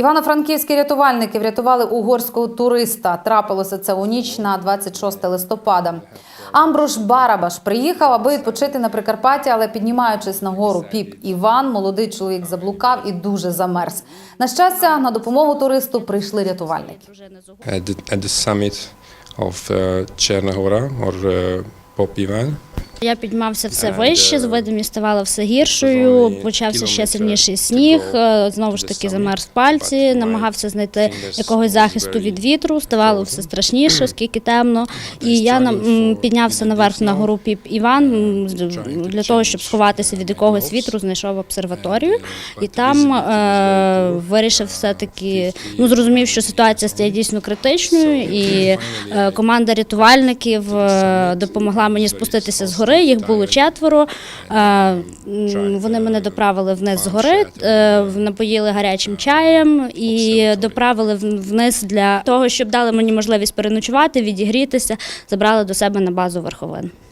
Івано-франківські рятувальники врятували угорського туриста. Трапилося це у ніч на 26 листопада. Амбруш Барабаш приїхав, аби відпочити на Прикарпатті, але піднімаючись на гору Піп Іван, молодий чоловік заблукав і дуже замерз. На щастя, на допомогу туристу прийшли рятувальники. at the, at summit of uh, Chernahora or uh, Popivan. Я піднімався все вище, uh, видимість ставала все гіршою. Почався ще сильніший сніг. е, Знову ж таки замерз пальці, намагався знайти якогось захисту від вітру. Ставало все страшніше, оскільки темно. І я піднявся наверх на гору Піп Іван з- для того, щоб сховатися від якогось вітру, знайшов обсерваторію і там е, вирішив все таки. Ну зрозумів, що ситуація стає дійсно критичною, і е, команда рятувальників е, допомогла мені спуститися з гори. Їх було четверо. Е, Вони мене доправили вниз з гори, е, напоїли гарячим чаєм і доправили вниз для того, щоб дали мені можливість переночувати, відігрітися, забрали до себе на базу верховин.